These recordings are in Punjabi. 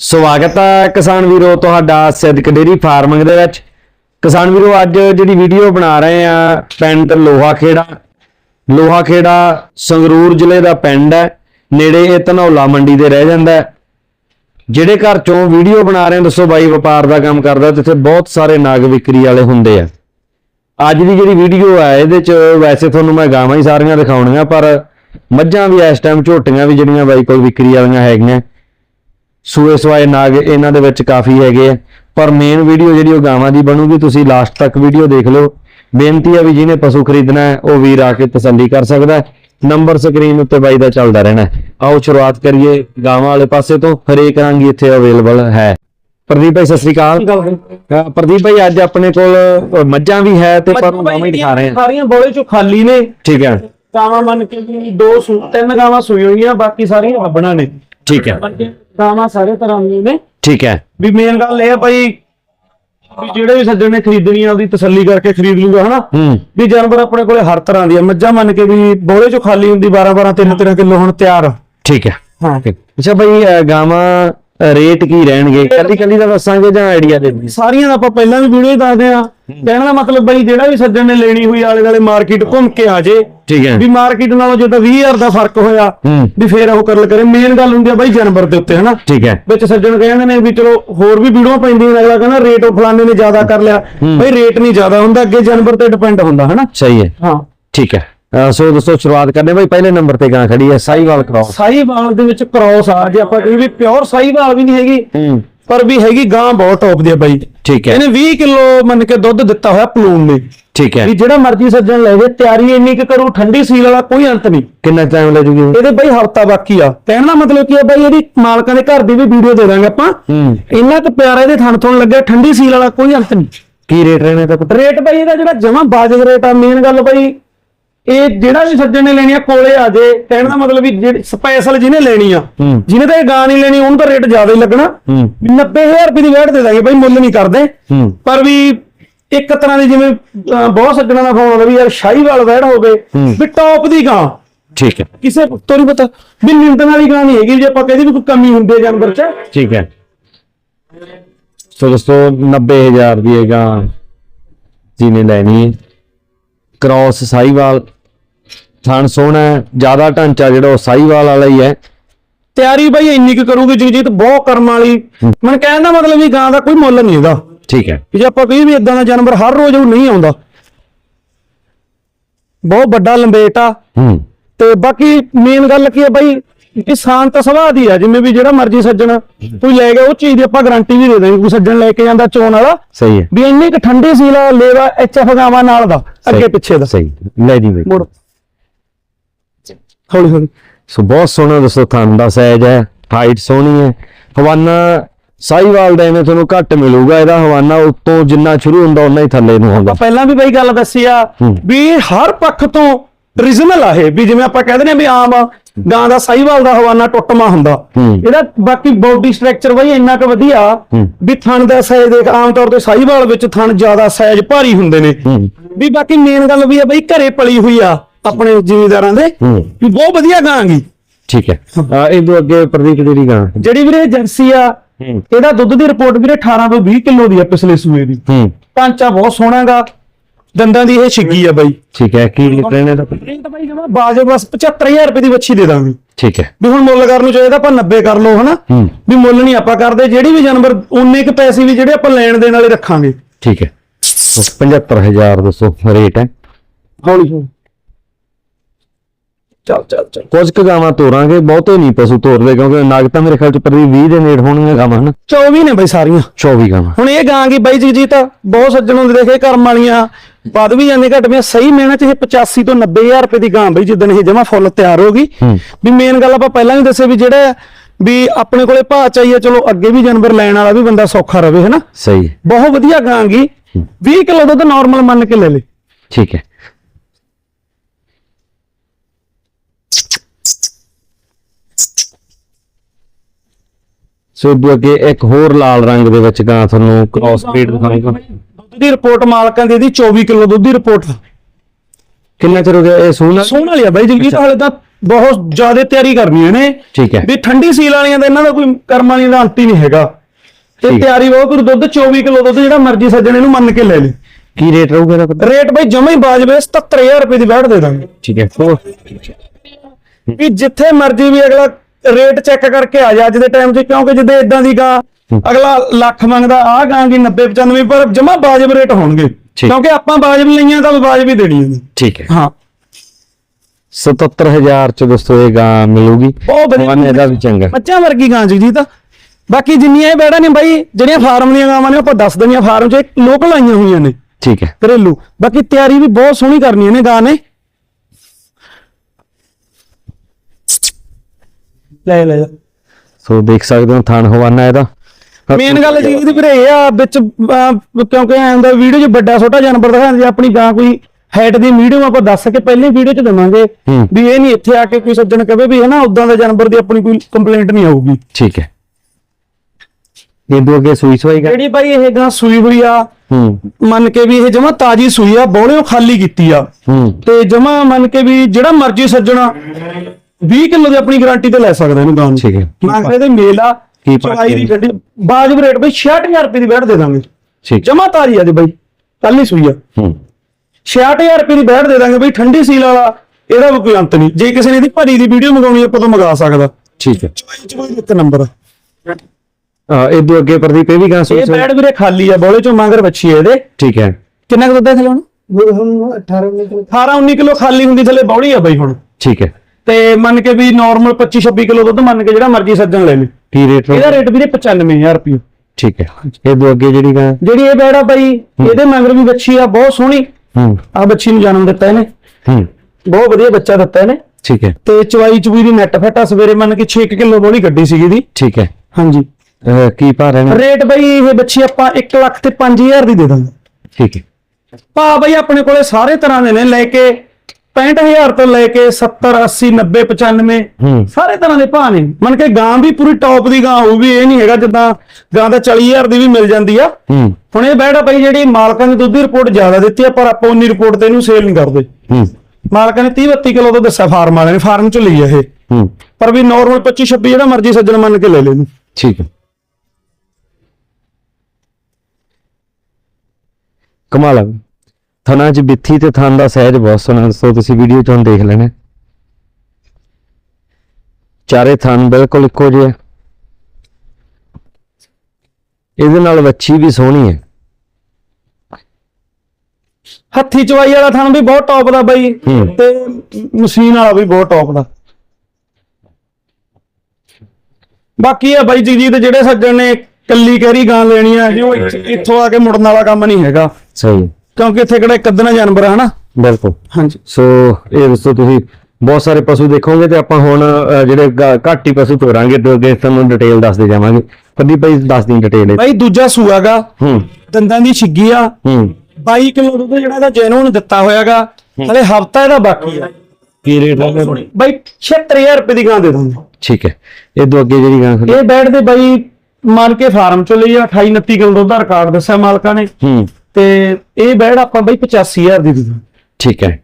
ਸਵਾਗਤ ਹੈ ਕਿਸਾਨ ਵੀਰੋ, ਤੁਹਾਡਾ ਸਿੱਧਕ ਡੇਰੀ ਫਾਰਮਿੰਗ ਦੇ ਵਿੱਚ। ਕਿਸਾਨ ਵੀਰੋ, ਅੱਜ ਜਿਹੜੀ ਵੀਡੀਓ ਬਣਾ ਰਹੇ ਆ, ਪਿੰਡ ਲੋਹਾ ਖੇੜਾ ਲੋਹਾ ਖੇੜਾ ਸੰਗਰੂਰ ਜ਼ਿਲ੍ਹੇ ਦਾ ਪਿੰਡ ਹੈ। ਨੇੜੇ ਇਹ ਧਨੌਲਾ ਮੰਡੀ ਦੇ ਰਹਿ ਜਾਂਦਾ ਜਿਹੜੇ ਘਰ ਚੋਂ ਵੀਡੀਓ ਬਣਾ ਰਹੇ ਦੱਸੋ ਬਾਈ, ਵਪਾਰ ਦਾ ਕੰਮ ਕਰਦਾ ਤੇ ਇੱਥੇ ਬਹੁਤ ਸਾਰੇ ਨਾਗ ਵਿਕਰੀ ਵਾਲੇ ਹੁੰਦੇ ਆ। ਅੱਜ ਦੀ ਜਿਹੜੀ ਵੀਡੀਓ ਹੈ ਇਹਦੇ ਚ ਵੈਸੇ ਤੁਹਾਨੂੰ ਮੈਂ ਗਾਵਾਂ ਹੀ ਸਾਰੀਆਂ ਦਿਖਾਉਣੀਆਂ, ਪਰ ਮੱਝਾਂ ਵੀ ਇਸ ਟਾਈਮ ਝੋਟੀਆਂ ਵੀ ਜਿਹੜੀਆਂ ਬਾਈ ਕੋਲ ਵਿਕਰੀ ਵਾਲੀਆਂ ਹੈਗੀਆਂ। ਸੂਏ ਸਵਾਏ ਨਾਗ ਇਹਨਾਂ ਦੇ ਵਿੱਚ ਕਾਫੀ ਹੈਗੇ ਆ। ਪਰ ਮੇਨ ਵੀਡੀਓ ਜਿਹੜੀ ਉਹ ਗਾਵਾਂ ਦੀ ਬਣੂਗੀ ਤੁਸੀਂ ਲਾਸਟ ਤੱਕ ਵੀਡੀਓ ਦੇਖ ਲਿਓ। ਬੇਨਤੀ ਹੈ ਵੀ ਜਿਹਨੇ ਪਸ਼ੂ ਖਰੀਦਣਾ ਹੈ ਉਹ ਵੀਰ ਆ ਕੇ ਤਸੱਲੀ ਕਰ ਸਕਦਾ ਹੈ। ਨੰਬਰ ਸਕਰੀਨ ਉੱਤੇ ਬਾਈ ਦਾ ਚੱਲਦਾ ਰਹਿਣਾ। ਆਓ ਸ਼ੁਰੂਆਤ ਕਰੀਏ ਗਾਵਾਂ ਵਾਲੇ ਪਾਸੇ ਤੋਂ। ਹਰੇਕ ਰੰਗ ਇੱਥੇ ਅਵੇਲੇਬਲ ਹੈ। ਪ੍ਰਦੀਪ ਭਾਈ ਸਤਿ ਸ੍ਰੀ ਅਕਾਲ। ਪ੍ਰਦੀਪ ਭਾਈ ਅੱਜ ਆਪਣੇ ਕੋਲ ਮੱਝਾਂ ਵੀ ਹੈ ਤੇ ਪਰ ਗਾਵਾਂ ਹੀ ਦਿਖਾ ਰਹੇ ਹਾਂ। ਸਾਰੀਆਂ ਬੋਲੇ ਚੋਂ ਖਾਲੀ ਨੇ। ਠੀਕ ਹੈ। ਗਾਵਾਂ ਮੰਨ ਕੇ ਵੀ ਦੋ ਤਿੰਨ ਗਾਵਾਂ ਸੂਈ ਹੋਈਆਂ ਬਾਕੀ ਸਾਰੀਆਂ ਗੱਬਣਾ ਨੇ। ਠੀਕ ਹੈ। ਗਾਵਾਂ ਸਾਰੇ ਤਰ੍ਹਾਂ ਦੀਆਂ ਨੇ। ਠੀਕ ਹੈ। ਵੀ ਮੇਨ ਗੱਲ ਇਹ ਆ ਭਾਈ ਵੀ ਜਿਹੜੇ ਵੀ ਸੱਜਣ ਨੇ ਖਰੀਦਣੀ ਆ ਉਹਦੀ ਤਸੱਲੀ ਕਰਕੇ ਖਰੀਦ ਲੂਗਾ ਹਨਾ? ਵੀ ਜਾਨਵਰ ਆਪਣੇ ਕੋਲੇ ਹਰ ਤਰ੍ਹਾਂ ਦੀ ਆ ਮੱਝਾਂ ਮੰਨ ਕੇ ਵੀ ਬੋਲੇ ਚੋਂ ਖਾਲੀ ਹੁੰਦੀ 12 12 13 13 ਕਿਲੋ ਹੁਣ ਤਿਆਰ। ਠੀਕ ਹੈ। ਹਾਂ। ਅੱਛਾ ਭਾਈ ਗਾਵਾਂ ਰੇਟ ਕੀ ਰਹਿਣਗੇ? ਕੱਲੀ ਕੱਲੀ ਦਾ ਦੱਸਾਂਗੇ ਜਾਂ ਆਈਡੀਆ ਦੇ ਦਿਓ? ਸਾਰੀਆਂ ਦਾ ਆਪਾਂ ਪਹਿਲਾਂ ਵੀ ਵੀਡੀਓ ਦੱਸਦੇ ਆ ਕਹਿਣ ਦਾ ਮਤਲਬ ਬਈ ਜਿਹੜਾ ਵੀ ਸੱਜਣ ਨੇ ਲੈਣੀ ਹੋਈ ਆਲੇ ਦੁਆਲੇ ਮਾਰਕੀਟ ਘੁੰਮ ਕੇ ਆ ਜੇ ਠੀਕ ਹੈ। ਵੀ ਮਾਰਕੀਟ ਨਾਲੋਂ ਜਦੋਂ 20000 ਦਾ ਫ਼ਰਕ ਹੋਇਆ ਵੀ ਫੇਰ ਉਹ ਕਰ ਕਰੇ। ਮੇਨ ਗੱਲ ਹੁੰਦੀ ਆ ਬਾਈ ਜਾਨਵਰ ਦੇ ਉੱਤੇ ਹਨਾ? ਠੀਕ ਹੈ। ਵਿੱਚ ਸੱਜਣ ਕਹਿੰਦੇ ਨੇ ਵੀ ਚਲੋ ਹੋਰ ਵੀ ਵੀਡੀਓ ਪੈਂਦੀਆਂ ਨੇ ਅਗਲਾ ਕਹਿੰਦਾ ਰੇਟ ਉਹ ਫਲਾਣੇ ਨੇ ਜ਼ਿਆਦਾ ਕਰ ਲਿਆ। ਬਈ ਰੇਟ ਨਹੀਂ ਜ਼ਿਆਦਾ ਹੁੰਦਾ ਅੱਗੇ ਜਾਨਵਰ ਤੇ ਡਿਪੈਂਡ ਹੁੰਦਾ ਹਨਾ? ਸਹੀ ਹੈ। ਹਾਂ। ਠੀਕ ਹੈ। ਸੋ ਦੋਸਤੋ ਸ਼ੁਰੂਆਤ ਕਰਦੇ ਹਾਂ ਭਾਈ ਪਹਿਲੇ ਨੰਬਰ ਤੇ ਗਾਂ ਖੜੀ ਹੈ ਸਾਈਵਾਲ ਕਰਾਓ ਸਾਈਵਾਲ ਦੇ ਵਿੱਚ ਕ੍ਰੋਸ ਆ ਜੇ ਆਪਾਂ ਕਹੀਏ ਵੀ ਪਿਓਰ ਸਾਈਵਾਲ ਵੀ ਨਹੀਂ ਹੈਗੀ ਹੂੰ। ਪਰ ਵੀ ਹੈਗੀ ਗਾਂ ਬਹੁਤ ਟੌਪ ਦੀ ਬਾਈ। ਠੀਕ ਹੈ। ਇਹਨੇ 20 ਕਿਲੋ ਮੰਨ ਕੇ ਦੁੱਧ ਦਿੱਤਾ ਹੋਇਆ ਪਲੂਨ ਨੇ ਠੀਕ ਹੈ। ਵੀ ਜਿਹੜਾ ਮਰਜ਼ੀ ਸੱਜਣ ਲੈ ਜੇ ਤਿਆਰੀ ਇੰਨੀ ਕਿ ਕਰੂ ਠੰਡੀ ਸੀਲ ਵਾਲਾ ਕੋਈ ਅੰਤ ਨਹੀਂ। ਕਿੰਨਾ ਟਾਈਮ ਲੈ ਜੂਗੀ ਇਹਦੇ ਬਈ ਹਫਤਾ ਬਾਕੀ ਆ। ਕਹਿਣ ਦਾ ਮਤਲਬ ਕੀ ਆ ਬਈ ਇਹਦੀ ਮਾਲਕਾਂ ਦੇ ਘਰ ਦੀ ਵੀ ਵੀਡੀਓ ਦੇ ਦਾਂਗੇ ਆਪਾਂ। ਹੂੰ। ਇੰਨਾ ਕੁ ਪਿਆਰਾ ਇਹਦੇ ਥਣ ਥਣ ਲੱਗਿਆ ਠੰਡੀ ਸੀਲ ਵਾਲਾ ਕੋਈ ਅੰਤ ਨਹੀਂ। ਕੀ ਰੇਟ ਰਹਿਣੇ ਤਾਂ ਰੇਟ ਬਈ ਇਹਦਾ ਜਿਹੜਾ ਜਮਾ ਬਾਜਗ ਰੇਟ ਆ ਮੇਨ ਗੱਲ ਬਈ ਇਹ ਜਿਹੜਾ ਵੀ ਸੱਜਣ ਨੇ ਲੈਣੀ ਆ ਕੋਲੇ ਆ ਜੇ। ਕਹਿਣ ਦਾ ਮਤਲਬ ਵੀ ਜਿਹੜੀ ਸਪੈਸ਼ਲ ਜਿਹਨੇ ਲੈਣੀ ਆ ਜਿਹਨੇ ਤਾਂ ਇਹ ਗਾਂ ਨਹੀਂ ਲੈਣੀ ਉਹਨੂੰ ਤਾਂ ਰੇਟ ਜ਼ਿਆਦਾ ਹੀ ਲੱਗਣਾ। ਹੂੰ। ਵੀ 90000 ਰੁਪਏ ਦੀ ਵੈਟ ਦੇ ਦਾਂਗੇ ਬਈ ਮੁੱਲ ਨਹੀਂ ਕਰਦੇ। ਪਰ ਵੀ ਇੱਕ ਤਰ੍ਹਾਂ ਦੀ ਜਿਵੇਂ ਬਹੁਤ ਸੱਜਣਾ ਦਾ ਫੋਨ ਆਉਂਦਾ ਵੀ ਯਾਰ ਸ਼ਾਹੀਵਾਲ ਵੈੜ ਹੂੰ। ਵੀ ਟੌਪ ਦੀ ਗਾਂ। ਠੀਕ ਹੈ। ਕਿਸੇ ਤੋਂ ਨਹੀਂ ਪਤਾ ਵੀ ਨਿੰਦਣ ਵਾਲੀ ਗਾਂ ਨਹੀਂ ਹੈਗੀ ਜੇ ਆਪਾਂ ਕਹਿੰਦੇ ਵੀ ਕੋਈ ਕਮੀ ਹੁੰਦੀ ਹੈ ਜਾਨਵਰ 'ਚ। ਠੀਕ ਹੈ। ਸੋ ਦੋਸਤੋ 90000 ਦੀ ਇਹ ਗਾਂ ਜਿਹਨੇ ਲੈਣੀ ਹੈ। ਕ੍ਰਾਸ ਸਾਈਵਾਲ ਥਣ ਸੋਹਣਾ ਹੈ, ਜ਼ਿਆਦਾ ਢਾਂਚਾ ਜਿਹੜਾ ਉਹ ਸਾਈਵਾਲ ਵਾਲਾ ਹੀ ਹੈ। ਤਿਆਰੀ ਬਈ ਇੰਨੀ ਕੁ ਕਰੂਗੀ ਜਗਜੀਤ ਬਹੁਤ ਕਰਮ ਵਾਲੀ। ਮਨ ਕਹਿਣ ਦਾ ਮਤਲਬ ਵੀ ਗਾਂ ਦਾ ਕੋਈ ਮੁੱਲ ਨਹੀਂ ਇਹਦਾ। ਠੀਕ ਹੈ। ਜੇ ਆਪਾਂ ਕਹੀਏ ਵੀ ਇਦਾਂ ਦਾ ਜਾਨਵਰ ਹਰ ਰੋਜ਼ ਉਹ ਨਹੀਂ ਆਉਂਦਾ। ਬਹੁਤ ਵੱਡਾ ਲੰਬੇਟ ਆ। ਤੇ ਬਾਕੀ ਮੇਨ ਗੱਲ ਕੀ ਹੈ ਬਾਈ ਇਹ ਸ਼ਾਂਤ ਸੁਭਾਅ ਦੀ ਆ ਜਿਵੇਂ ਵੀ ਜਿਹੜਾ ਮਰਜ਼ੀ ਸੱਜਣ। ਕੋਈ ਲੈ ਗਿਆ ਉਹ ਚੀਜ਼ ਦੀ ਆਪਾਂ ਗਾਰੰਟੀ ਵੀ ਦੇ ਦਾਂਗੇ ਕੋਈ ਸੱਜਣ ਲੈ ਕੇ ਜਾਂਦਾ ਚੋਣ ਵਾਲਾ। ਸਹੀ ਹੈ। ਵੀ ਇੰਨੀ ਕੁ ਠੰਡੀ ਸੀਲਾ ਲੇਵਾ ਐਚਐਫ ਗਾਵਾਂ ਨਾਲ ਦਾ ਅੱਗੇ ਪਿੱਛੇ ਦਾ। ਸਹੀ। ਲੈ ਜੀ ਬਈ। ਹੌਲੀ ਹੌਲੀ। ਸੋ ਬਹੁਤ ਸੋਹਣਾ ਦੋਸਤੋ ਥਣ ਦਾ ਸਾਈਜ਼ ਹੈ ਹਾਈਟ ਸੋਹਣੀ ਹੈ। ਹਵਾਨਾ ਸਾਈਵਾਲ ਦਾ ਐਵੇਂ ਤੁਹਾਨੂੰ ਘੱਟ ਮਿਲੂਗਾ ਇਹਦਾ ਹਵਾਨਾ ਉੱਤੋਂ ਜਿੰਨਾ ਸ਼ੁਰੂ ਹੁੰਦਾ ਉਨਾ ਹੀ ਥੱਲੇ ਨੂੰ ਹੁੰਦਾ ਪਹਿਲਾਂ ਵੀ ਬਈ ਗੱਲ ਦੱਸੀ ਆ। ਵੀ ਹਰ ਪੱਖ ਤੋਂ ਰੀਜਨਲ ਆ ਇਹ ਵੀ ਜਿਵੇਂ ਆਪਾਂ ਕਹਿੰਦੇ ਨੇ ਵੀ ਆਮ ਗਾਂ ਦਾ ਸਾਈਵਾਲ ਦਾ ਹਵਾਨਾ ਟੁੱਟਮਾ ਹੁੰਦਾ। ਇਹਦਾ ਬਾਕੀ ਬਾਡੀ ਸਟਰਕਚਰ ਬਈ ਇੰਨਾ ਕੁ ਵਧੀਆ। ਵੀ ਥਣ ਦਾ ਸਾਈਜ਼ ਦੇਖ ਆਮ ਤੌਰ ਤੇ ਸਾਈਵਾਲ ਵਿੱਚ ਥਣ ਜ਼ਿਆਦਾ ਸਾਈਜ਼ ਭਾਰੀ ਹੁੰਦੇ ਨੇ। ਵੀ ਬਾਕੀ ਮੇਨ ਗੱਲ ਵੀ ਆ ਬਈ ਘਰੇ ਪਲੀ ਹੋਈ ਆ। ਆਪਣੇ ਜ਼ਿਮੀਂਦਾਰਾਂ ਦੇ ਵੀ ਬਹੁਤ ਵਧੀਆ ਗਾਂ ਗੀ ਠੀਕ ਹੈ। ਇਹ ਤੋਂ ਅੱਗੇ ਪ੍ਰਦੀਪ ਜਿਹੜੀ ਗਾਂ। ਜਿਹੜੀ ਵੀਰੇ ਏਜੰਸੀ ਆ ਹੂੰ। ਇਹਦਾ ਦੁੱਧ ਦੀ ਰਿਪੋਰਟ ਵੀਰੇ 18 ਤੋਂ 20 ਕਿਲੋ ਦੀ ਆ ਪਿਛਲੇ ਸੂਏ ਦੀ। ਹੂੰ। ਢਾਂਚਾ ਬਹੁਤ ਸੋਹਣਾਗਾ। ਦੰਦਾਂ ਦੀ ਇਹ ਛਿੱਗੀ ਆ ਬਾਈ। ਠੀਕ ਹੈ ਕੀ ਲੈਣੇ ਦਾ ਰੇਟ ਬਾਈ ਜਮਾ ਬਾਜੇ ਬਸ 75000 ਰੁਪਏ ਦੀ ਵੱਛੀ ਦੇ ਦਾਂਗੇ। ਠੀਕ ਹੈ। ਵੀ ਹੁਣ ਮੁੱਲ ਕਰਨ ਨੂੰ ਚਾਹੀਦਾ ਆਪਾਂ 90 ਕਰ ਲਓ ਹਨਾ? ਹੂੰ। ਵੀ ਮੁੱਲ ਨਹੀਂ ਆਪਾਂ ਕਰਦੇ ਜਿਹੜੀ ਵੀ ਜਾਨਵਰ ਉਨੇ ਕੁ ਪੈਸੇ ਵੀ ਜਿਹੜੇ ਆਪਾਂ ਲੈਣ ਦੇਣ ਵਾਲੇ ਰੱਖਾਂਗੇ। ਠੀਕ ਹੈ। ਸੋ 75000 ਦੋਸਤੋ ਰੇਟ ਹੈ। ਹੌਲੀ ਹੌਲੀ ਚੱਲ ਚੱਲ ਚੱਲ। ਕੁਝ ਕੁ ਗਾਵਾਂ ਤੋਰਾਂਗੇ ਬਹੁਤੇ ਨਹੀਂ ਪਸ਼ੂ ਤੋਰਦੇ ਕਿਉਂਕਿ ਨਗ ਤਾਂ ਮੇਰੇ ਖਿਆਲ ਚ ਪ੍ਰਦੀਪ 20 ਦੇ ਨੇੜ ਹੋਣਗੀਆਂ ਗਾਵਾਂ ਹਨ? 24 ਨੇ ਬਾਈ ਸਾਰੀਆਂ। 24 ਗਾਵਾਂ। ਹੁਣ ਇਹ ਗਾਂ ਕੀ ਬਾਈ ਜਗਜੀਤ ਬਹੁਤ ਸੱਜਣ ਹੁੰਦੇ ਦੇਖੇ ਕਰਮ ਵਾਲੀਆਂ। ਵੱਧ ਵੀ ਜਾਂਦੇ ਘਟ ਵੀ ਸਹੀ ਮਿਹਨਤ ਇਹ 85 ਤੋਂ 90000 ਰੁਪਏ ਦੀ ਗਾਂ ਬਈ ਜਿੱਦਣ ਇਹ ਜਮਾ ਫੁੱਲ ਤਿਆਰ ਹੋ ਗਈ। ਵੀ ਮੇਨ ਗੱਲ ਆਪਾਂ ਪਹਿਲਾਂ ਵੀ ਦੱਸੇ ਵੀ ਜਿਹੜਾ ਵੀ ਆਪਣੇ ਕੋਲੇ ਭਾਅ ਚਾਹੀਏ ਚਲੋ ਅੱਗੇ ਵੀ ਜਾਨਵਰ ਲੈਣ ਵਾਲਾ ਵੀ ਬੰਦਾ ਸੌਖਾ ਰਵੇ ਹਨਾ? ਸਹੀ ਬਹੁਤ ਵਧੀਆ ਗਾਂ ਗੀ। 20 ਕਿਲੋ ਦੁੱਧ ਨਾਰਮਲ ਮੰਨ ਕੇ ਲੈ ਲੈ। ਠੀਕ ਹੈ। ਸੋ ਅੱਗੇ ਅੱਗੇ ਇੱਕ ਹੋਰ ਲਾਲ ਰੰਗ ਦੇ ਵਿੱਚ ਗਾਂ ਤੁਹਾਨੂੰ ਕ੍ਰਾਸ ਬਰੀਡ ਦਿਖਾਉਂਗਾ ਦੁੱਧ ਦੀ ਰਿਪੋਰਟ ਮਾਲਕਾਂ ਦੀ ਇਹਦੀ 24 ਕਿਲੋ ਦੁੱਧ ਦੀ ਰਿਪੋਰਟ ਕਿੰਨਾ ਚਿਰ ਹੋ ਗਿਆ ਇਹ ਸੂਣਾ ਸੋਹਣ ਵਾਲੀ ਆ ਬਾਈ ਜਗਜੀਤ ਹਾਲੇ ਤਾਂ ਬਹੁਤ ਜ਼ਿਆਦਾ ਤਿਆਰੀ ਕਰਨੀ ਇਹਨੇ। ਠੀਕ ਹੈ। ਵੀ ਠੰਡੀ ਸੀਲ ਵਾਲੀਆਂ ਦਾ ਇਹਨਾਂ ਦਾ ਕੋਈ ਕਰਮ ਵਾਲੀਆਂ ਦਾ ਅੰਤ ਹੀ ਨਹੀਂ ਹੈਗਾ। ਤੇ ਠੀਕ। ਤਿਆਰੀ ਬਹੁਤ ਕਰੂ ਦੁੱਧ 24 ਕਿਲੋ ਦੁੱਧ ਜਿਹੜਾ ਮਰਜ਼ੀ ਸੱਜਣ ਇਹਨੂੰ ਮੰਨ ਕੇ ਲੈ ਲੈ। ਕੀ ਰੇਟ ਰਹੂਗਾ ਇਹਦਾ ਪਤਾ? ਰੇਟ ਬਈ ਜਮਾ ਹੀ ਬਾਜਵੇ 77000 ਰੁਪਏ ਦੀ ਬੈਠ ਦੇ ਦਾਂਗੇ। ਠੀਕ ਹੈ ਹੋਰ? ਵੀ ਜਿੱਥੇ ਮਰਜ਼ੀ ਵੀ ਅਗਲਾ ਰੇਟ ਚੈੱਕ ਕਰਕੇ ਆ ਜਾ ਅੱਜ ਦੇ ਟਾਈਮ 'ਚ ਕਿਉਂਕਿ ਜਿੱਦੇ ਇਦਾਂ ਦੀ ਗਾਂ ਅਗਲਾ ਲੱਖ ਮੰਗਦਾ ਆ ਗਾਂ ਦੀ 90 95 ਪਰ ਜਮਾ ਬਾਜਬ ਰੇਟ ਹੋਣਗੇ। ਕਿਉਂਕਿ ਆਪਾਂ ਬਾਜਬ ਲਈਆਂ ਤਾਂ ਬਾਜਬ ਹੀ ਦੇਣੀ ਹੈ ਠੀਕ ਹੈ। ਹਾਂ। 77000 ਚ ਦੋਸਤੋ ਇਹ ਗਾਂ ਮਿਲੂਗੀ। ਬਹੁਤ ਵਧੀਆ। ਇਹਦਾ ਵੀ ਚੰਗਾ ਮੱਝਾਂ ਵਰਗੀ ਗਾਂ ਜੀ ਜੀ ਤਾਂ। ਬਾਕੀ ਜਿੰਨੀਆਂ ਇਹ ਬੈੜਾ ਨੇ ਬਾਈ ਜਿਹੜੀਆਂ ਫਾਰਮ ਦੀਆਂ ਗਾਵਾਂ ਨੇ ਆਪਾਂ ਦੱਸ ਦਿੰਦੀਆਂ ਫਾਰਮ 'ਚ ਲੋਕਲ ਆਈਆਂ ਹੋਈਆਂ ਨੇ। ਠੀਕ ਹੈ। ਘਰੇਲੂ। ਬਾਕੀ ਤਿਆਰੀ ਵੀ ਬਹੁਤ ਸੋਹਣੀ ਕਰਨੀ ਇਹਨੇ ਗਾਂ ਨੇ। ਲੈ ਲੈ। ਸੋ ਦੇਖ ਸਕਦੇ ਹੋ ਥਾਨ ਹਵਾਨਾ ਇਹਦਾ। ਮੇਨ ਗੱਲ ਜੀ ਇਹਦੀ ਵੀਰੇ ਇਹ ਆ ਵਿੱਚ ਕਿਉਂਕਿ ਐਂ ਹੁੰਦਾ ਵੀਡੀਓ 'ਚ ਵੱਡਾ ਛੋਟਾ ਜਾਨਵਰ ਦਿਖਾਉਂਦੇ ਜੇ ਆਪਣੀ ਗਾਂ ਕੋਈ ਹੈਡ ਦੀ ਵੀਡੀਓ ਆਪਾਂ ਦੱਸ ਕੇ ਪਹਿਲੇ ਵੀਡੀਓ 'ਚ ਦੇਵਾਂਗੇ ਹੂੰ। ਵੀ ਇਹ ਨਹੀਂ ਇੱਥੇ ਆ ਕੇ ਕੋਈ ਸੱਜਣ ਕਹੇ ਵੀ ਹਨਾ ਉਦਾਂ ਦਾ ਜਾਨਵਰ ਦੀ ਆਪਣੀ ਕੋਈ ਕੰਪਲੇਂਟ ਨਹੀਂ ਆਊਗੀ। ਠੀਕ ਹੈ। ਇਹ ਦੋ ਅੱਗੇ ਸੂਈ ਸਵਾਈ ਗਾ ਜਿਹੜੀ ਬਾਈ ਇਹ ਗਾਂ ਸੂਈ ਹੋਈ ਆ ਹੂੰ। ਮੰਨ ਕੇ ਵੀ ਇਹ ਜਮਾ ਤਾਜੀ ਸੂਈ ਆ ਬੋਲਿਓ ਖਾਲੀ ਕੀਤੀ ਆ। ਹੂੰ। ਤੇ ਜਮਾ ਮੰਨ ਕੇ ਵੀ ਜਿਹੜਾ ਮਰਜ਼ੀ ਸੱਜਣਾ 20 ਕਿਲੋ ਦੀ ਆਪਣੀ ਗਾਰੰਟੀ ਤੇ ਲੈ ਸਕਦਾ ਇਹਨੂੰ ਗਾਂ ਨੂੰ ਠੀਕ ਹੈ। ਮੰਗਦੇ ਤੇ ਮੇਲ ਆ ਕੀ ਚਵਾਈ ਦੀ ਪਾਰਟੀ ਗੱਡੀ ਬਾਜਬ ਰੇਟ ਬਈ 66000 ਰੁਪਏ ਦੀ ਬੈਠ ਦੇ ਦਾਂਗੇ। ਠੀਕ। ਜਮਾ ਤਾਰੀ ਆ ਜੀ ਬਈ ਕੱਲ ਹੀ ਸੂਈ ਆ। ਹੂੰ। 66000 ਰੁਪਏ ਦੀ ਬੈਠ ਦੇ ਦਾਂਗੇ ਬਈ ਠੰਡੀ ਸੀਲ ਵਾਲਾ ਇਹਦਾ ਵੀ ਕੋਈ ਅੰਤ ਨਹੀਂ। ਜੇ ਕਿਸੇ ਨੇ ਇਹਦੀ ਭਰੀ ਦੀ ਵੀਡੀਓ ਮੰਗਾਉਣੀ ਆਪਾਂ ਤੋਂ ਮੰਗਾ ਸਕਦਾ। ਠੀਕ ਹੈ। ਚਵਾਈ ਚਵਾਈ ਇੱਕ ਨੰਬਰ ਆ। ਇਹ ਦੋ ਅੱਗੇ ਪ੍ਰਦੀਪ ਇਹ ਵੀ ਗਾਂ ਇਹ ਬੈਠ ਵੀਰੇ ਖਾਲੀ ਆ ਬੋਲੇ ਚੋਂ ਮੰਗਰ ਬੱਚੀ ਇਹਦੇ। ਠੀਕ ਹੈ। ਕਿੰਨਾ ਕੁ ਦੁੱਧ ਹੈ ਥਲੇ ਹੁਣ? 18 19 ਕਿਲੋ ਖਾਲੀ ਹੁੰਦੀ ਥਲੇ ਬੌੜੀ ਆ ਬਈ ਹੁਣ। ਠੀਕ ਹੈ। ਤੇ ਮੰਨ ਕੇ ਵੀ ਨਾਰਮਲ 25 26 ਕਿਲੋ ਦੁੱਧ ਮੰਨ ਕੇ ਜਿਹੜਾ ਮਰਜ਼ੀ ਸੱਜਣ ਲੈ ਲੇ। ਕੀ ਰੇਟ ਇਹਦਾ ਰੇਟ ਵੀਰੇ 95000 ਰੁਪਏ ਠੀਕ ਹੈ। ਇਹ ਦੋ ਅੱਗੇ ਜਿਹੜੀ ਗਾਂ ਜਿਹੜੀ ਇਹ ਬੈੜਾ ਬਈ ਇਹਦੇ ਮਗਰ ਵੀ ਬੱਚੀ ਆ ਬਹੁਤ ਸੋਹਣੀ। ਹੂੰ। ਆ ਬੱਚੀ ਨੂੰ ਜਨਮ ਦਿੱਤਾ ਇਹਨੇ। ਹੂੰ। ਬਹੁਤ ਵਧੀਆ ਬੱਚਾ ਦਿੱਤਾ ਇਹਨੇ। ਠੀਕ ਹੈ। ਤੇ ਚਵਾਈ ਚੁਬੀ ਦੀ ਨੈਟ ਫਟਾ ਸਵੇਰੇ ਮੰਨ ਕੇ 6 ਕਿਲੋ ਬੋਲੀ ਗੱਡੀ ਸੀਗੀ ਦੀ ਠੀਕ ਹੈ। ਹਾਂਜੀ। ਕੀ ਭਾਅ ਰਹਿਣਾ? ਰੇਟ ਬਈ ਇਹ ਬੱਚੀ ਆਪਾਂ 1 ਲੱਖ ਤੇ 5000 ਦੀ ਦੇ ਦਾਂਗੇ। ਠੀਕ ਹੈ। ਭਾ ਬਈ ਆਪਣੇ ਕੋਲੇ ਸਾਰੇ ਤਰ੍ਹਾਂ ਦੇ ਨੇ ਲੈ ਕੇ 65000 ਤੋਂ ਲੈ ਕੇ 70 80 90 95 ਹੂੰ। ਸਾਰੇ ਤਰ੍ਹਾਂ ਦੇ ਭਾਅ ਨੇ। ਮੰਨ ਕੇ ਗਾਂ ਵੀ ਪੂਰੀ ਟੌਪ ਦੀ ਗਾਂ ਹੋਊਗੀ ਇਹ ਨਹੀਂ ਹੈਗਾ ਜਿੱਦਾਂ ਗਾਂ ਦਾ 40000 ਦੀ ਵੀ ਮਿਲ ਜਾਂਦੀ ਆ। ਹੁਣ ਇਹ ਬੈੜਾ ਬਈ ਜਿਹੜੀ ਮਾਲਕਾਂ ਨੇ ਦੁੱਧ ਦੀ ਰਿਪੋਰਟ ਜ਼ਿਆਦਾ ਦਿੱਤੀ ਆ ਪਰ ਆਪਾਂ ਉਨੀ ਰਿਪੋਰਟ ਤੇ ਇਹਨੂੰ ਸੇਲ ਨਹੀਂ ਕਰਦੇ। ਮਾਲਕਾਂ ਨੇ 30 32 ਕਿਲੋ ਤੋਂ ਦੱਸਿਆ ਫਾਰਮ ਵਾਲਿਆਂ ਨੇ ਫਾਰਮ ਚ ਲਈ ਆ ਇਹ। ਪਰ ਵੀ ਨਾਰਮਲ 25 26 ਜਿਹੜਾ ਮਰਜ਼ੀ ਸੱਜਣ ਮੰਨ ਕੇ ਲੈ ਲੈ ਇਹਨੂੰ। ਠੀਕ ਹੈ ਕਮਾਲ ਹੈ ਥਣਾ ਚ ਬਿੱਥੀ ਤੇ ਥਣ ਦਾ ਸਹਿਜ ਬਹੁਤ ਸੋਹਣਾ ਸੋ ਤੁਸੀਂ ਵੀਡੀਓ ਚੋਂ ਦੇਖ ਲੈਣਾ। ਚਾਰੇ ਥਣ ਬਿਲਕੁਲ ਇੱਕੋ ਜਿਹੇ। ਇਹਦੇ ਨਾਲ ਵੱਛੀ ਵੀ ਸੋਹਣੀ ਹੈ। ਹੱਥੀ ਚਵਾਈ ਵਾਲਾ ਥਣ ਵੀ ਬਹੁਤ ਟੌਪ ਦਾ ਬਈ। ਤੇ ਮਸ਼ੀਨ ਵਾਲਾ ਵੀ ਬਹੁਤ ਟੌਪ ਦਾ। ਬਾਕੀ ਆ ਬਾਈ ਜੀ ਤੇ ਜਿਹੜੇ ਸੱਜਣ ਨੇ ਕੱਲੀ ਕੈਰੀ ਗਾਂ ਲੈਣੀ ਆ ਜੀ ਉਹ ਇੱਥੋਂ ਆ ਕੇ ਮੁੜਨ ਵਾਲਾ ਕੰਮ ਨਹੀਂ ਹੈਗਾ। ਸਹੀ। ਕਿਉਂਕਿ ਇੱਥੇ ਕਿਹੜਾ ਅੱਧਾ ਜਾਨਵਰ ਆ ਹਨਾ? ਬਿਲਕੁਲ। ਹਾਂਜੀ। ਸੋ ਇਹ ਦੋਸਤੋ ਤੁਸੀਂ ਬਹੁਤ ਸਾਰੇ ਪਸ਼ੂ ਦੇਖੋਗੇ ਤੇ ਆਪਾਂ ਹੁਣ ਜਿਹੜੇ ਗ- ਘੱਟ ਹੀ ਪਸ਼ੂ ਤੋਰਾਂਗੇ ਤੇ ਅੱਗੇ ਤੁਹਾਨੂੰ ਡਿਟੇਲ ਦੱਸਦੇ ਜਾਵਾਂਗੇ। ਪ੍ਰਦੀਪ ਭਾਈ ਦੱਸ ਦੀ ਡਿਟੇਲ ਬਾਈ ਦੂਜਾ ਸੂਆਗਾ ਹੂੰ। ਦੰਦਾਂ ਦੀ ਛਿੱਗੀ ਆ। ਹੂੰ। 22 ਕਿਲੋ ਦੁੱਧ ਜਿਹੜਾ ਇਹਦਾ ਜੈਨੂਨ ਦਿੱਤਾ ਹੋਇਆਗਾ ਹਲੇ ਹਫਤਾ ਇਹਦਾ ਬਾਕੀ ਆ। ਕੀ ਰੇਟ ਹੈ ਬਾਈ 76000 ਰੁਪਏ ਦੀ ਗਾਂ ਦੇ ਦਾਂਗੇ ਠੀਕ ਹੈ। ਇਹ ਦੋ ਅੱਗੇ ਜਿਹੜੀ ਗਾਂ ਖੜੀ ਇਹ ਬੈਡ ਦੇ ਬਾਈ ਕੇ ਫਾਰਮ ਚੋਂ ਲਈ ਆ 28 29 ਕਿਲੋ ਦੁੱਧ ਦਾ ਰਿਕਾਰਡ ਦੱਸਿਆ ਮਾਲਕਾਂ ਨੇ। ਹੂੰ। ਤੇ ਇਹ ਬੈਡ ਆਪਾਂ ਬਾਈ 85000 ਦੀ ਦੇ ਦਾਂਗੇ ਠੀਕ ਹੈ।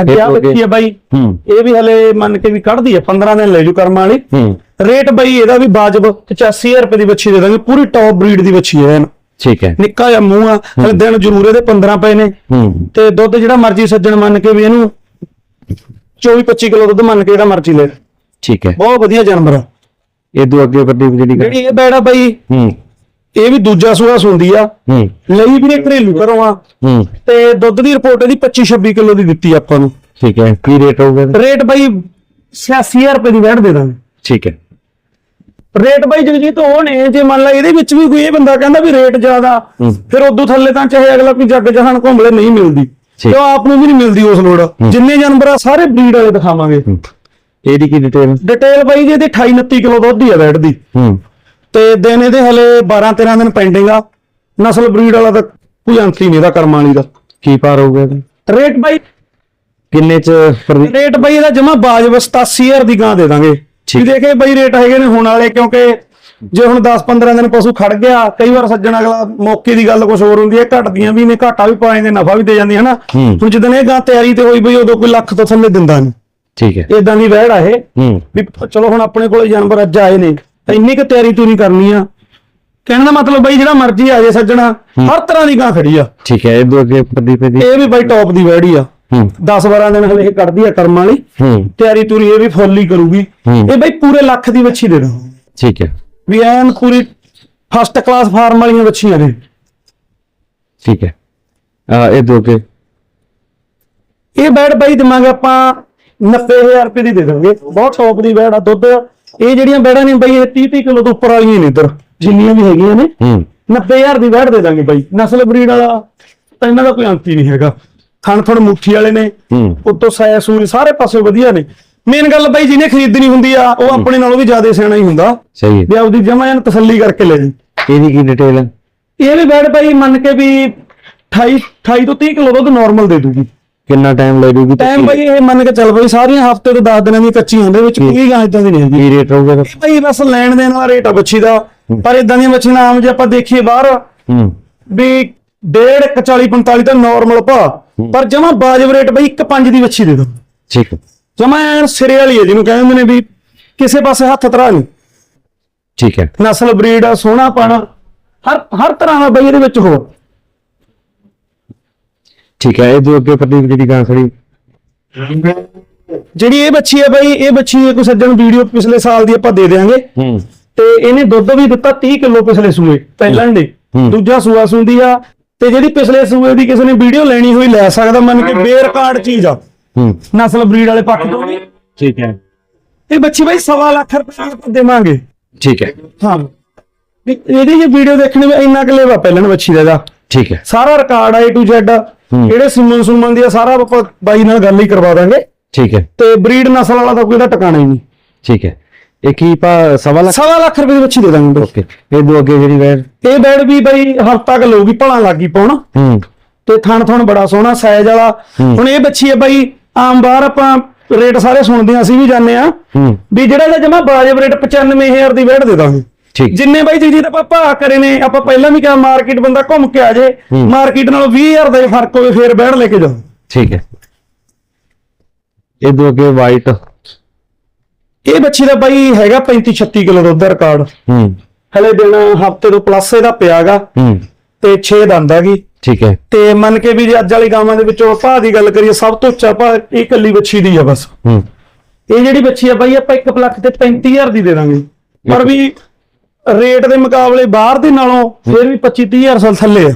ਅੱਗੇ ਆ। ਬੱਚੀ ਆ ਬਾਈ। ਇਹ ਵੀ ਹਲੇ ਮੰਨ ਕੇ ਵੀ ਕੱਢਦੀ ਆ 15 ਦਿਨ ਲੈ ਜੂ ਕਰਮ ਵਾਲੀ। ਹੂੰ। ਰੇਟ ਬਾਈ ਇਹਦਾ ਵੀ ਬਾਜਬ 85000 ਰੁਪਏ ਦੀ ਬੱਚੀ ਦੇ ਦਾਂਗੇ। ਪੂਰੀ ਟੌਪ ਬਰੀਡ ਦੀ ਬੱਚੀ ਹੈ। ਠੀਕ ਹੈ। ਨਿੱਕਾ ਜਿਹਾ ਮੂੰਹ ਆ ਹਲੇ ਦਿਨ ਜ਼ਰੂਰ ਇਹਦੇ 15 ਪਏ ਨੇ। ਹੂੰ। ਤੇ ਦੁੱਧ ਜਿਹੜਾ ਮਰਜ਼ੀ ਸੱਜਣ ਮੰਨ ਕੇ ਵੀ ਇਹਨੂੰ 24 25 ਕਿਲੋ ਦੁੱਧ ਮੰਨ ਕੇ ਜਿਹੜਾ ਮਰਜ਼ੀ ਲੈ। ਠੀਕ ਹੈ। ਬਹੁਤ ਵਧੀਆ ਜਾਨਵਰ ਆ। ਇਹ ਦੋ ਅੱਗੇ ਜਿਹੜੀ ਗਾਂ ਜਿਹੜੀ ਇਹ ਬੈੜਾ ਬਾਈ। ਹੂੰ। ਇਹ ਵੀ ਦੂਜਾ ਸੂਆ ਸੁੰਦੀ ਆ। ਹੂੰ। ਲਈ ਵੀ ਨੇ ਘਰੇਲੂ ਘਰੋਂ ਆ। ਹੂੰ। ਤੇ ਦੁੱਧ ਦੀ ਰਿਪੋਰਟ ਇਹਦੀ 25 26 ਕਿਲੋ ਦੀ ਦਿੱਤੀ ਆਪਾਂ ਨੂੰ। ਠੀਕ ਹੈ ਕੀ ਰੇਟ ਹੋਊਗਾ ਇਹਦਾ? ਰੇਟ ਬਾਈ 86000 ਰੁਪਏ ਦੀ ਵੈਟ ਦੇ ਦਾਂਗੇ। ਠੀਕ ਹੈ। ਰੇਟ ਬਾਈ ਜਗਜੀਤ ਉਹ ਨੇ ਜੇ ਮੰਨ ਲਾ ਇਹਦੇ ਵਿੱਚ ਵੀ ਕੋਈ ਇਹ ਬੰਦਾ ਕਹਿੰਦਾ ਵੀ ਰੇਟ ਜ਼ਿਆਦਾ ਹੂੰ। ਫਿਰ ਉਦੋਂ ਥੱਲੇ ਤਾਂ ਚਾਹੇ ਅਗਲਾ ਕੋਈ ਜੱਗ ਜਹਾਨ ਘੁੰਮਲੇ ਨਹੀਂ ਮਿਲਦੀ। ਠੀਕ। ਤੇ ਉਹ ਆਪ ਨੂੰ ਵੀ ਨਹੀਂ ਮਿਲਦੀ ਉਸ ਲੋੜ। ਜਿੰਨੇ ਜਾਨਵਰ ਆ ਸਾਰੇ ਬਰੀਡ ਵਾਲੇ ਦਿਖਾਵਾਂਗੇ। ਹੂੰ। ਇਹਦੀ ਕੀ ਡਿਟੇਲ ਡਿਟੇਲ ਬਾਈ ਜੀ ਇਹਦੀ 28 29 ਕਿਲੋ ਦੁੱਧ ਦੀ ਆ ਵੈਟ ਦੀ। ਹੂੰ। ਤੇ ਦਿਨ ਇਹਦੇ ਹਲੇ 12 13 ਦਿਨ ਪੈਂਡਿੰਗ ਆ। ਨਸਲ ਬਰੀਡ ਵਾਲਾ ਤਾਂ ਕੋਈ ਅੰਤ ਹੀ ਨਹੀਂ ਇਹਦਾ ਕਰਮਾਂ ਵਾਲੀ ਦਾ। ਕੀ ਭਾਅ ਹੋਊਗਾ ਇਹਦਾ? ਰੇਟ ਬਾਈ ਕਿੰਨੇ ਚ ਰੇਟ ਬਈ ਇਹਦਾ ਜਮਾ ਬਾਜਬ 87000 ਦੀ ਗਾਂ ਦੇ ਦਾਂਗੇ। ਠੀਕ। ਵੀ ਦੇਖੇ ਬਈ ਰੇਟ ਹੈਗੇ ਨੇ ਹੁਣ ਵਾਲੇ ਕਿਉਂਕਿ ਜੇ ਹੁਣ 10-15 ਦਿਨ ਪਸ਼ੂ ਖੜ ਗਿਆ ਕਈ ਵਾਰ ਸੱਜਣ ਅਗਲਾ ਮੌਕੇ ਦੀ ਗੱਲ ਕੁਝ ਹੋਰ ਹੁੰਦੀ ਹੈ ਘਟਦੀਆਂ ਵੀ ਨੇ ਘਾਟਾ ਵੀ ਪਾ ਜਾਂਦੇ ਨਫਾ ਵੀ ਦੇ ਜਾਂਦੀ ਹੈ ਨਾ ਹੂੰ। ਹੁਣ ਜਦੋਂ ਇਹ ਗਾਂ ਤਿਆਰੀ ਤੇ ਹੋਈ ਬਈ ਉਦੋਂ ਕੋਈ ਲੱਖ ਤੋਂ ਥੱਲੇ ਦਿੰਦਾ ਨਹੀਂ। ਠੀਕ ਹੈ। ਇਦਾਂ ਦੀ ਵਹਿੜ ਆ ਇਹ। ਹੂੰ। ਵੀ ਚਲੋ ਹੁਣ ਆਪਣੇ ਕੋਲੇ ਜਾਨਵਰ ਅੱਜ ਆਏ ਨੇ। ਇੰਨੀ ਕੁ ਤਿਆਰੀ ਤੂਰੀ ਕਰਨੀ ਆ। ਕਹਿਣ ਦਾ ਮਤਲਬ ਬਈ ਜਿਹੜਾ ਮਰਜ਼ੀ ਆ ਜੇ ਸੱਜਣਾ ਹਰ ਤਰ੍ਹਾਂ ਦੀ ਗਾਂ ਖੜੀ ਆ। ਠੀਕ ਹੈ ਇਹ ਦੋ ਅੱਗੇ ਪ੍ਰਦੀਪ ਜੀ ਇਹ ਵੀ ਬਈ ਟੌਪ ਦੀ ਵਹਿੜੀ ਆ। ਹੂੰ। 10-12 ਦਿਨ ਹਲੇ ਇਹ ਕੱਢਦੀ ਆ ਕਰਮ ਵਾਲੀ। ਹੂੰ। ਤਿਆਰੀ ਤੁਰੀ ਇਹ ਵੀ ਫੁੱਲ ਹੀ ਕਰੂਗੀ। ਇਹ ਬਈ ਪੂਰੇ ਲੱਖ ਦੀ ਵੱਛੀ ਦੇ ਦੋ ਠੀਕ ਹੈ। ਵੀ ਐਨ ਪੂਰੀ ਫਸਟ ਕਲਾਸ ਫਾਰਮ ਵਾਲੀਆਂ ਵੱਛੀਆਂ ਨੇ। ਠੀਕ ਹੈ। ਆ ਇਹ ਦੋ ਇਹ ਬੈਡ ਬਾਈ ਦੇਵਾਂਗੇ ਆਪਾਂ 90000 ਰੁਪਏ ਦੀ ਦੇ ਦਾਂਗੇ ਬਹੁਤ ਟੌਪ ਦੀ ਬੈਡ ਆ ਦੁੱਧ ਇਹ ਜਿਹੜੀਆਂ ਬੈੜਾਂ ਨੇ ਬਾਈ ਇਹ 30 30 ਕਿਲੋ ਤੋਂ ਉੱਪਰ ਵਾਲੀਆਂ ਨੇ ਇੱਧਰ ਜਿੰਨੀਆਂ ਵੀ ਹੈਗੀਆਂ ਨੇ। ਹੂੰ। 90000 ਦੀ ਬੈਡ ਦੇ ਦਾਂਗੇ ਬਾਈ। ਨਸਲ ਬਰੀਡ ਵਾਲਾ ਤਾਂ ਇਹਨਾਂ ਦਾ ਕੋਈ ਅੰਤ ਹੀ ਨਹੀਂ ਹੈਗਾ। ਥਣ ਥਣ ਮੁੱਠੀ ਵਾਲੇ ਨੇ ਹੂੰ। ਉੱਤੋਂ ਸਾਇਆ ਸੂਈ ਸਾਰੇ ਪਾਸੇ ਵਧੀਆ ਨੇ। ਮੇਨ ਗੱਲ ਬਾਈ ਜਿਹਨੇ ਖਰੀਦਣੀ ਹੁੰਦੀ ਆ ਉਹ ਆਪਣੇ ਨਾਲੋਂ ਵੀ ਜ਼ਿਆਦਾ ਸਿਆਣਾ ਹੀ ਹੁੰਦਾ। ਸਹੀ ਹੈ। ਵੀ ਆਪਦੀ ਜਮਾ ਐਨ ਤਸੱਲੀ ਕਰਕੇ ਲੈ ਜੀ ਇਹਦੀ ਕੀ ਡਿਟੇਲ ਹੈ? ਇਹ ਵੀ ਬੈਡ ਭਾਈ ਮੰਨ ਕੇ ਵੀ 28 28 ਤੋਂ 30 ਕਿਲੋ ਦੁੱਧ ਨਾਰਮਲ ਦੇ ਦੂਗੀ। ਕਿੰਨਾ ਟਾਈਮ ਲੈ ਜੂਗੀ ਤੇ ਟਾਈਮ ਭਾਈ ਇਹ ਮੰਨ ਕੇ ਚੱਲ ਭਾਈ ਸਾਰੀਆਂ ਹਫ਼ਤੇ ਤੋਂ 10 ਦਿਨਾਂ ਦੀ ਕੱਚੀਆਂ ਦੇ ਵਿੱਚ ਕੋਈ ਗਾਂ ਇਦਾਂ ਦੀ ਨਹੀਂ ਕੀ ਰੇਟ ਇਹਦਾ? ਇਹ ਭਾਈ ਬਸ ਲੈਣ ਦੇਣ ਵਾਲਾ ਰੇਟ ਆ ਬੱਚੀ ਦਾ ਪਰ ਇਦਾਂ ਦੀਆਂ ਬੱਚੀਆਂ ਆਮ ਜੇ ਆਪਾਂ ਦੇਖੀਏ ਬਾਹਰ ਹੂੰ। ਵੀ 1.5 40 45 ਤਾਂ ਨਾਰਮਲ ਭਾ ਪਰ ਜਮਾ ਬਾਜਬ ਰੇਟ ਬਈ 1.5 ਦੀ ਬੱਚੀ ਦੇ ਦੋ ਠੀਕ ਹੈ। ਜਮਾ ਐਨ ਸਿਰੇ ਵਾਲੀ ਹੈ ਜਿਹਨੂੰ ਕਹਿੰਦੇ ਨੇ ਵੀ ਕਿਸੇ ਪਾਸੇ ਹੱਥ ਤਰਾ ਨਹੀਂ। ਠੀਕ ਹੈ। ਨਸਲ ਬਰੀਡ ਆ ਸੋਹਣਾ ਪਾਣਾ ਹਰ ਹਰ ਤਰ੍ਹਾਂ ਦਾ ਬਈ ਇਹਦੇ ਵਿੱਚ ਹੋ ਠੀਕ ਹੈ ਇਹ ਦੋ ਅੱਗੇ ਪ੍ਰਦੀਪ ਜੀ ਦੀ ਗਾਂ ਖੜੀ ਜਿਹੜੀ ਇਹ ਬੱਚੀ ਹੈ ਬਈ ਇਹ ਬੱਚੀ ਕੋਈ ਸੱਜਣ ਵੀਡੀਓ ਪਿਛਲੇ ਸਾਲ ਦੀ ਆਪਾਂ ਦੇ ਦੇਾਂਗੇ ਹੂੰ। ਤੇ ਇਹਨੇ ਦੁੱਧ ਵੀ ਦਿੱਤਾ 30 ਕਿਲੋ ਪਿਛਲੇ ਸੂਏ ਪਹਿਲਾਂ ਹੂੰ। ਦੂਜਾ ਸੂਆ ਸੁੰਦੀ ਆ ਤੇ ਜਿਹੜੀ ਪਿਛਲੇ ਸੂਏ ਦੀ ਕਿਸੇ ਨੇ ਵੀਡੀਓ ਲੈਣੀ ਹੋਈ ਲੈ ਸਕਦਾ ਮੰਨ ਕੇ ਬੇਰਕਾਰਡ ਚੀਜ਼ ਆ। ਹੂੰ। ਨਸਲ ਬਰੀਡ ਵਾਲੇ ਪੱਖ ਤੋਂ ਵੀ। ਠੀਕ ਹੈ। ਇਹ ਬੱਚੀ ਬਈ ਸਵਾ ਲੱਖ ਰੁਪਏ ਦੇਵਾਂਗੇ। ਠੀਕ ਹੈ। ਹਾਂ। ਇਹਦੀ ਜੇ ਵੀਡੀਓ ਦੇਖਣੀ ਇੰਨਾ ਕੁ ਲੇਵਾ ਪਹਿਲਾਂ ਬੱਚੀ ਦਾ ਠੀਕ ਹੈ। ਸਾਰਾ ਰਿਕਾਰਡ ਆ A to Z। ਜਿਹੜੇ ਸਿਮਨ ਸੁਮਨ ਦੀ ਆ ਸਾਰਾ ਆਪਾਂ ਬਾਈ ਨਾਲ ਗੱਲ ਹੀ ਕਰਵਾ ਦਾਂਗੇ। ਠੀਕ ਹੈ। ਤੇ ਬਰੀਡ ਨਸਲ ਵਾਲਾ ਤਾਂ ਕੋਈ ਇਹਦਾ ਟਿਕਾਣਾ ਹੀ ਨਹੀਂ। ਠੀਕ ਹੈ। ਇਹ ਕੀ ਪਾ ਸਵਾ ਲੱਖ? ਸਵਾ ਲੱਖ ਰੁਪਏ ਦੀ ਬੱਚੀ ਦੇ ਦਾਂਗੇ। ਓਕੇ। ਇਹ ਦੋ ਅੱਗੇ ਜਿਹੜੀ ਵੈਰ ਇਹ ਬੈਡ ਵੀ ਬਈ ਹਫਤਾ ਕ ਲਊਗੀ ਭਲਾ ਲੱਗੀ ਪਾਉਣ। ਹੂੰ। ਤੇ ਥਣ ਥਣ ਬੜਾ ਸੋਹਣਾ ਸਾਈਜ਼ ਵਾਲਾ। ਹੁਣ ਇਹ ਬੱਚੀ ਹੈ ਬਾਈ ਆਮ ਬਾਹਰ ਆਪਾਂ ਰੇਟ ਸਾਰੇ ਸੁਣਦੇ ਹਾਂ ਅਸੀਂ ਵੀ ਜਾਂਦੇ ਆ ਵੀ ਜਿਹੜਾ ਇਹਦਾ ਜਮਾ ਬਾਜਬ ਰੇਟ 95000 ਦੀ ਬੈਡ ਦੇ ਦਾਂਗੇ। ਜਿੰਨੇ ਬਾਈ ਜੀ ਆਪਾਂ ਭਾਅ ਕਰੇ ਨੇ ਆਪਾਂ ਪਹਿਲਾਂ ਵੀ ਕਿਹਾ ਮਾਰਕੀਟ ਬੰਦਾ ਘੁੰਮ ਕੇ ਆ ਜੇ। ਮਾਰਕੀਟ ਨਾਲੋਂ 20000 ਦਾ ਫ਼ਰਕ ਹੋਵੇ ਫੇਰ ਬੈਡ ਲੈ ਕੇ ਜਾਓ। ਠੀਕ ਹੈ। ਇਹ ਦੋ ਅੱਗੇ ਵਾਈਟ ਇਹ ਬੱਚੀ ਦਾ ਬਾਈ ਹੈਗਾ 35 36 ਕਿਲੋ ਦੁੱਧ ਦਾ ਰਿਕਾਰਡ। ਹੂੰ। ਹਲੇ ਦਿਨ ਹਫ਼ਤੇ ਤੋਂ ਪਲੱਸ ਇਹਦਾ ਪਿਆਗਾ। ਹੂੰ। ਤੇ 6 ਦੰਦ ਹੈਗੀ। ਠੀਕ ਹੈ। ਤੇ ਮੰਨ ਕੇ ਵੀ ਜੇ ਅੱਜ ਵਾਲੀ ਗਾਵਾਂ ਦੇ ਵਿੱਚੋਂ ਭਾਅ ਦੀ ਗੱਲ ਕਰੀਏ ਸਭ ਤੋਂ ਉੱਚਾ ਭਾਅ ਇਹ ਇਕੱਲੀ ਬੱਚੀ ਦੀ ਆ ਬਸ। ਹੂੰ। ਇਹ ਜਿਹੜੀ ਬੱਚੀ ਆ ਬਾਈ ਆਪਾਂ 1 ਲੱਖ ਤੇ 35000 ਦੀ ਦੇ ਦਾਂਗੇ। ਪਰ ਵੀ ਰੇਟ ਦੇ ਮੁਕਾਬਲੇ ਬਾਹਰ ਦੇ ਨਾਲੋਂ ਫਿਰ ਵੀ 25 30000 ਸਾਲ ਥੱਲੇ ਆ।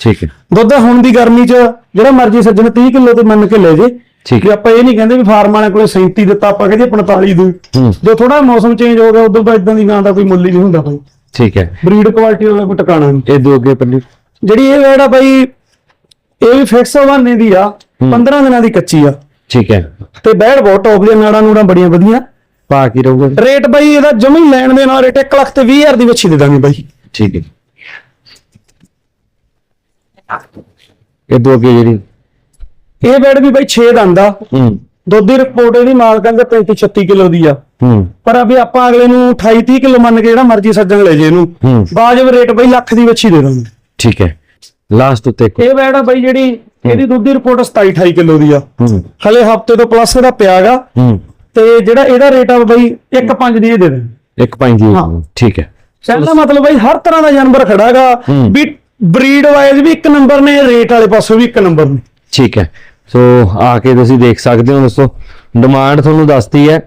ਠੀਕ ਹੈ। ਦੁੱਧ ਹੁਣ ਦੀ ਗਰਮੀ 'ਚ ਜਿਹੜਾ ਮਰਜ਼ੀ ਸੱਜਣ 30 ਕਿਲੋ ਤੇ ਮੰਨ ਕੇ ਲੈ ਜੇ। ਠੀਕ ਕਿ ਆਪਾਂ ਇਹ ਨਹੀਂ ਕਹਿੰਦੇ ਵੀ ਫਾਰਮ ਵਾਲਿਆਂ ਕੋਲੇ 37 ਦਿੱਤਾ ਆਪਾਂ ਕਹਿੰਦੇ 45 ਦੂ। ਹੂੰ। ਜੋ ਥੋੜਾ ਮੌਸਮ ਚੇਂਜ ਹੋ ਗਿਆ ਉਦੋਂ ਬਾਅਦ ਇਦਾਂ ਦੀ ਗਾਂ ਦਾ ਕੋਈ ਮੁੱਲ ਹੀ ਨਹੀਂ ਹੁੰਦਾ ਬਾਈ। ਠੀਕ ਹੈ। ਬਰੀਡ ਕੁਆਲਿਟੀ ਵਾਲਾ ਕੋਈ ਟਿਕਾਣਾ ਨਹੀਂ। ਇਹ ਦੋ ਅੱਗੇ ਪ੍ਰਦੀਪ ਜਿਹੜੀ ਇਹ ਵੈੜ ਬਾਈ ਇਹ ਵੀ ਫਿਕਸ ਹਵਾਨੇ ਦੀ ਆ 15 ਦਿਨਾਂ ਦੀ ਕੱਚੀ ਆ। ਠੀਕ ਹੈ। ਤੇ ਬੈੜ ਬਹੁਤ ਟੌਪ ਦੀਆਂ ਨਾੜਾਂ ਨੂੜਾਂ ਬੜੀਆਂ ਵਧੀਆ। ਪਾ ਕੀ ਰਹੂਗਾ? ਰੇਟ ਬਾਈ ਇਹਦਾ ਜਮੀ ਲੈਣ ਦੇ ਨਾਲ ਰੇਟ 1 ਲੱਖ ਤੇ 20000 ਦੀ ਵੱਛੀ ਦੇ ਦਾਂਗੇ ਬਾਈ। ਠੀਕ ਹੈ। ਇਹ ਦੋ ਅੱਗੇ ਜਿਹੜੀ? ਇਹ ਬੈਡ ਵੀ ਬਾਈ 6 ਦੰਦ ਆ। ਹੂੰ। ਦੁੱਧ ਦੀ ਰਿਪੋਰਟ ਇਹਦੀ ਮਾਲਕਾਂ ਦੇ 35 36 ਕਿਲੋ ਦੀ ਆ। ਹੂੰ। ਪਰ ਅਭੀ ਆਪਾਂ ਅਗਲੇ ਨੂੰ 28 30 ਕਿਲੋ ਮੰਨ ਕੇ ਜਿਹੜਾ ਮਰਜ਼ੀ ਸੱਜਣ ਲੈ ਜੇ ਇਹਨੂੰ। ਹੂੰ। ਬਾਜਬ ਰੇਟ ਬਾਈ ਲੱਖ ਦੀ ਵੱਛੀ ਦੇ ਦਾਂਗੇ। ਠੀਕ ਹੈ। ਲਾਸਟ ਉੱਤੇ ਇੱਕ। ਇਹ ਬੈਡ ਆ ਬਾਈ ਜਿਹੜੀ ਇਹਦੀ ਦੁੱਧ ਦੀ ਰਿਪੋਰਟ 27 28 ਕਿਲੋ ਦੀ ਆ। ਹੂੰ। ਹਲੇ ਹਫ਼ਤੇ ਤੋਂ ਪਲੱਸ ਇਹਦਾ ਪਿਆਗਾ ਹੂੰ। ਤੇ ਜਿਹੜਾ ਇਹਦਾ ਰੇਟ ਆ ਬਾਈ 1.5 ਦੀ ਇਹ ਦੇ ਦੇ। ਇੱਕ ਪੰਜ ਦੀ ਹਾਂ। ਠੀਕ ਹੈ। ਕਹਿੰਦਾ ਮਤਲਬ ਬਾਈ ਹਰ ਤਰ੍ਹਾਂ ਦਾ ਜਾਨਵਰ ਖੜਾਗਾ। ਵੀ ਬਰੀਡ ਵਾਈਜ਼ ਵੀ ਇੱਕ ਨੰਬਰ ਨੇ ਰੇਟ ਵਾਲੇ ਪਾਸੋਂ ਵੀ ਇੱਕ ਨੰਬਰ ਨੇ। ਠੀਕ ਹੈ। ਸੋ ਆ ਕੇ ਤੁਸੀਂ ਦੇਖ ਸਕਦੇ ਹੋ ਦੋਸਤੋ ਡਿਮਾਂਡ ਤੁਹਾਨੂੰ ਦੱਸਤੀ ਹੈ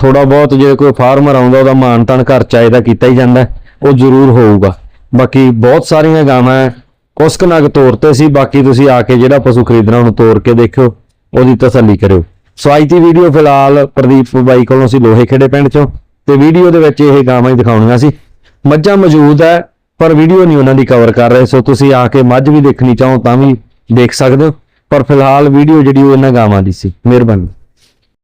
ਥੋੜਾ ਬਹੁਤ ਜੇ ਕੋਈ ਫਾਰਮਰ ਆਉਂਦਾ ਉਹਦਾ ਮਾਨ ਤਾਨ ਘਰ ਚਾਹੀਦਾ ਕੀਤਾ ਹੀ ਜਾਂਦਾ ਹੈ, ਉਹ ਜ਼ਰੂਰ ਹੋਊਗਾ। ਬਾਕੀ ਬਹੁਤ ਸਾਰੀਆਂ ਗਾਵਾਂ ਹੈ ਕੁਛ ਕੁ ਨਗ ਤੋਰ ਤੇ ਸੀ ਬਾਕੀ ਤੁਸੀਂ ਆ ਕੇ ਜਿਹੜਾ ਪਸ਼ੂ ਖਰੀਦਣਾ ਉਹਨੂੰ ਤੋਰ ਕੇ ਦੇਖਿਓ ਉਹਦੀ ਤਸੱਲੀ ਕਰਿਓ। ਸੋ ਅੱਜ ਦੀ ਵੀਡੀਓ ਫਿਲਹਾਲ ਪ੍ਰਦੀਪ ਬਾਈ ਕੋਲੋਂ ਸੀ ਲੋਹੇ ਖੇੜੇ ਪਿੰਡ ਚੋਂ ਤੇ ਵੀਡੀਓ ਦੇ ਵਿੱਚ ਇਹ ਗਾਵਾਂ ਹੀ ਦਿਖਾਉਣੀਆਂ ਸੀ। ਮੱਝਾਂ ਮੌਜੂਦ ਹੈ, ਪਰ ਵੀਡੀਓ ਨਹੀਂ ਉਹਨਾਂ ਦੀ ਕਵਰ ਕਰ ਰਹੇ, ਸੋ ਤੁਸੀਂ ਆ ਕੇ ਮੱਝ ਵੀ ਦੇਖਣੀ ਚਾਹੋ ਤਾਂ ਵੀ ਦੇਖ ਸਕਦੇ ਹੋ। ਪਰ ਫਿਲਹਾਲ ਵੀਡੀਓ ਜਿਹੜੀ ਉਹ ਇਹਨਾਂ ਗਾਵਾਂ ਦੀ ਸੀ। ਮਿਹਰਬਾਨੀ।